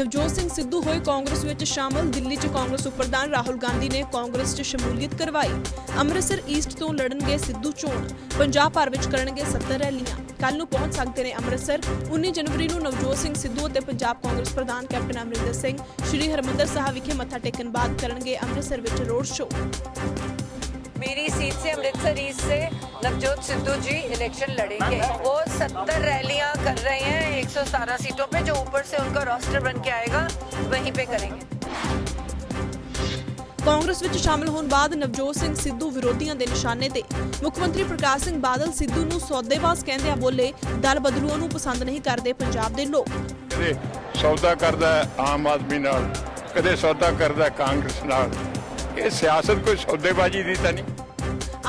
ਨਵਜੋਤ ਸਿੰਘ ਸਿੱਧੂ ਹੋਏ ਕਾਂਗਰਸ ਵਿੱਚ ਸ਼ਾਮਲ ਦਿੱਲੀ 'ਚ ਕਾਂਗਰਸ ਉਪਰਧਾਨ ਰਾਹੁਲ ਗਾਂਧੀ ਨੇ ਕਾਂਗਰਸ 'ਚ ਸ਼ਮੂਲੀਅਤ ਕਰਵਾਈ ਅੰਮ੍ਰਿਤਸਰ ਈਸਟ ਤੋਂ ਲੜਨਗੇ ਸਿੱਧੂ ਚੋਣ ਪੰਜਾਬ ਭਰ ਵਿੱਚ ਕਰਨਗੇ 70 ਰੈਲੀਆਂ ਕੱਲ ਨੂੰ ਪਹੁੰਚ ਸਕਦੇ ਨੇ ਅੰਮ੍ਰਿਤਸਰ 19 ਜਨਵਰੀ ਨੂੰ ਨਵਜੋਤ ਸਿੰਘ ਸਿੱਧੂ ਅਤੇ ਪੰਜਾਬ ਕਾਂਗਰਸ ਪ੍ਰਧਾਨ ਕੈਪਟਨ ਅਮਰਿੰਦਰ ਸਿੰਘ ਸ਼੍ਰੀ ਹਰਮੰਦਰ ਸਾਹਿਬ ਵਿਖੇ ਮੱਥਾ ਟੇਕਣ ਬਾਅਦ ਕਰਨਗੇ ਅੰਮ੍ਰਿਤਸਰ ਵਿੱਚ ਰੋਡ ਸ਼ੋਅ मेरी सीट से अमृतसर ईस्ट से नवजोत सिद्धू जी इलेक्शन लड़ेंगे वो सत्तर रैलियां कर रहे हैं 117 सीटों पे जो ऊपर से उनका रोस्टर बन के आएगा वहीं पे करेंगे ਕਾਂਗਰਸ ਵਿੱਚ ਸ਼ਾਮਲ ਹੋਣ ਬਾਅਦ ਨਵਜੋਤ ਸਿੰਘ ਸਿੱਧੂ ਵਿਰੋਧੀਆਂ ਦੇ ਨਿਸ਼ਾਨੇ ਤੇ ਮੁੱਖ ਮੰਤਰੀ ਪ੍ਰਕਾਸ਼ ਸਿੰਘ ਬਾਦਲ ਸਿੱਧੂ ਨੂੰ ਸੌਦੇਬਾਜ਼ ਕਹਿੰਦਿਆਂ ਬੋਲੇ ਦਲ ਬਦਲੂਆਂ ਨੂੰ ਪਸੰਦ ਨਹੀਂ ਕਰਦੇ ਪੰਜਾਬ ਦੇ ਲੋਕ ਕਦੇ ਸੌਦਾ ਕਰਦਾ ਹੈ ਆਮ ਆਦਮੀ ਨਾਲ ਕਦੇ ਸੌਦਾ ਕਰਦਾ ਹੈ ਕਾਂਗਰਸ ਨਾਲ ਇਹ ਸਿਆਸਤ ਕੋਈ ਸੌਦੇਬਾਜ਼ੀ ਦੀ ਤਾਂ ਨਹੀਂ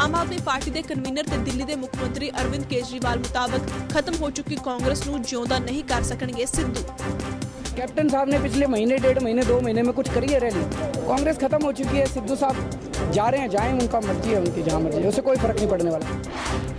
ਆਮ ਆਦਮੀ ਪਾਰਟੀ ਦੇ ਕਨਵੀਨਰ ਤੇ ਦਿੱਲੀ ਦੇ ਮੁੱਖ ਮੰਤਰੀ ਅਰਵਿੰਦ ਕੇਜਰੀਵਾਲ ਮੁਤਾਬਕ ਖਤਮ ਹੋ ਚੁੱਕੀ ਕਾਂਗਰਸ ਨੂੰ ਜਿਉਂਦਾ ਨਹੀਂ ਕਰ ਸਕਣਗੇ ਸਿੱਧੂ कैप्टन साहब ने पिछले महीने डेढ़ महीने दो महीने में कुछ करी है रैली कांग्रेस खत्म हो चुकी है सिद्धू साहब जा रहे हैं जाएं उनका मर्जी है उनकी जहाँ मर्जी है उससे कोई फर्क नहीं पड़ने वाला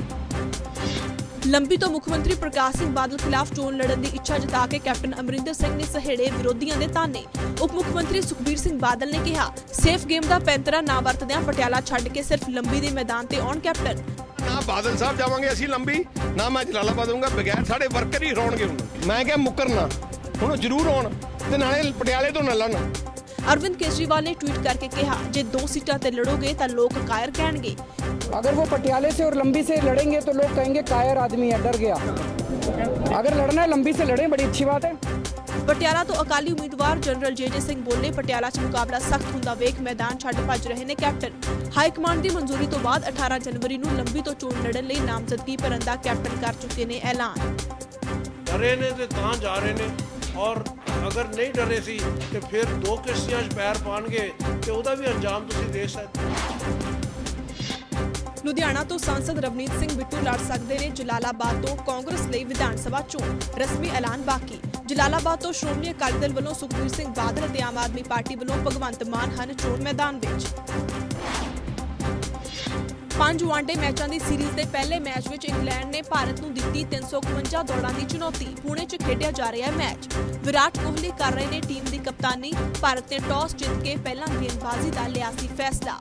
ਲੰਬੀ ਤੋਂ ਮੁੱਖ ਮੰਤਰੀ ਪ੍ਰਕਾਸ਼ ਸਿੰਘ ਬਾਦਲ ਖਿਲਾਫ ਚੋਣ ਲੜਨ ਦੀ ਇੱਛਾ ਜਤਾ ਕੇ ਕੈਪਟਨ ਅਮਰਿੰਦਰ ਸਿੰਘ ਨੇ ਸਹੇੜੇ ਵਿਰੋਧੀਆਂ ਦੇ ਤਾਨੇ। ਉਪ ਮੁੱਖ ਮੰਤਰੀ ਸੁਖਬੀਰ ਸਿੰਘ ਬਾਦਲ ਨੇ ਕਿਹਾ ਸੇਫ ਗੇਮ ਦਾ ਪੈਂਤਰਾ ਨਾ ਵਰਤਦਿਆਂ ਪਟਿਆਲਾ ਛੱਡ ਕੇ ਸਿਰਫ ਲੰਬੀ ਦੇ ਮੈਦਾਨ ਤੇ ਆਉਣ ਕੈਪਟਨ। ਨਾ ਬਾਦਲ ਸਾਹਿਬ ਜਾਵਾਂਗੇ ਅਸੀਂ ਲੰਬੀ ਨਾ ਮੈਂ ਜਲਾਲਾਬਾਦ ਦਊਂਗਾ ਬਗੈਰ ਸਾਡੇ ਵਰਕਰ ਹੀ ਰੋਣਗੇ ਹੁਣ। ਮੈਂ ਕਿਹਾ ਮੁੱਕਰਨਾ ਹੁਣ ਜ਼ਰੂਰ ਆਉਣ ਤੇ ਨਾਲੇ ਪਟਿਆਲੇ ਤੋਂ ਨਾ ਲੜਨ। ਅਰਵਿੰਦ ਕੇਜਰੀਵਾਲ ਨੇ ਟਵੀਟ ਕਰਕੇ ਕਿਹਾ ਜੇ ਦੋ ਸੀਟਾਂ ਤੇ ਲੜੋਗੇ ਤਾਂ ਲੋਕ ਕਾਇਰ ਕਹਿਣਗੇ। अगर वो पटियाले से और लंबी से लड़ेंगे तो लोग कहेंगे कायर आदमी है डर गया अगर लड़ना है लंबी से लड़ें बड़ी अच्छी बात है ਪਟਿਆਲਾ ਤੋਂ ਅਕਾਲੀ ਉਮੀਦਵਾਰ ਜਨਰਲ ਜੇਜੇ ਸਿੰਘ ਬੋਲੇ ਪਟਿਆਲਾ 'ਚ ਮੁਕਾਬਲਾ ਸਖਤ ਹੁੰਦਾ ਵੇਖ ਮੈਦਾਨ ਛੱਡ ਭੱਜ ਰਹੇ ਨੇ ਕੈਪਟਨ ਹਾਈ ਕਮਾਂਡ ਦੀ ਮਨਜ਼ੂਰੀ ਤੋਂ ਬਾਅਦ 18 ਜਨਵਰੀ ਨੂੰ ਲੰਬੀ ਤੋਂ ਚੋਣ ਲੜਨ ਲਈ ਨਾਮਜ਼ਦਗੀ ਭਰਨ ਦਾ ਕੈਪਟਨ ਕਰ ਚੁੱਕੇ ਨੇ ਐਲਾਨ ਡਰੇ ਨੇ ਤੇ ਤਾਂ ਜਾ ਰਹੇ ਨੇ ਔਰ ਅਗਰ ਨਹੀਂ ਡਰੇ ਸੀ ਤੇ ਫਿਰ ਦੋ ਕਿਸ਼ਤੀਆਂ 'ਚ ਪੈਰ ਪਾਣਗੇ ਤੇ ਉਹਦਾ ਵੀ ਅੰਜਾਮ ਤੁਸੀਂ ਦੇਖ ਸਕਦੇ ਲੁਧਿਆਣਾ ਤੋਂ ਸਾਂਸਦ ਰਵਨੀਤ ਸਿੰਘ ਬਿੱਟੂ ਲੜ ਸਕਦੇ ਨੇ ਜਲਾਲਾਬਾਦ ਤੋਂ ਕਾਂਗਰਸ ਲਈ ਵਿਧਾਨ ਸਭਾ ਚੋਣ। ਰਸਮੀ ਐਲਾਨ ਬਾਕੀ। ਜਲਾਲਾਬਾਦ ਤੋਂ ਸ਼੍ਰੋਮਣੀ ਅਕਾਲੀ ਦਲ ਵੱਲੋਂ ਸੁਖਬੀਰ ਸਿੰਘ ਬਾਦਲ ਅਤੇ ਆਮ ਆਦਮੀ ਪਾਰਟੀ ਵੱਲੋਂ ਭਗਵੰਤ ਮਾਨ ਹਨ ਚੋਣ ਮੈਦਾਨ ਵਿੱਚ। ਪੰਜ ਵਨਡੇ ਮੈਚਾਂ ਦੀ ਸੀਰੀਜ਼ ਦੇ ਪਹਿਲੇ ਮੈਚ ਵਿੱਚ ਇੰਗਲੈਂਡ ਨੇ ਭਾਰਤ ਨੂੰ ਦਿੱਤੀ 351 ਦੌੜਾਂ ਦੀ ਚੁਣੌਤੀ। ਪੁਣੇ 'ਚ ਖੇਡਿਆ ਜਾ ਰਿਹਾ ਹੈ ਮੈਚ। ਵਿਰਾਟ ਕੋਹਲੀ ਕਰ ਰਹੇ ਨੇ ਟੀਮ ਦੀ ਕਪਤਾਨੀ। ਭਾਰਤ ਨੇ ਟਾਸ ਜਿੱਤ ਕੇ ਪਹਿਲਾਂ ਗੇਂਦਬਾਜ਼ੀ ਦਾ ਲਿਆ ਸੀ ਫੈਸਲਾ।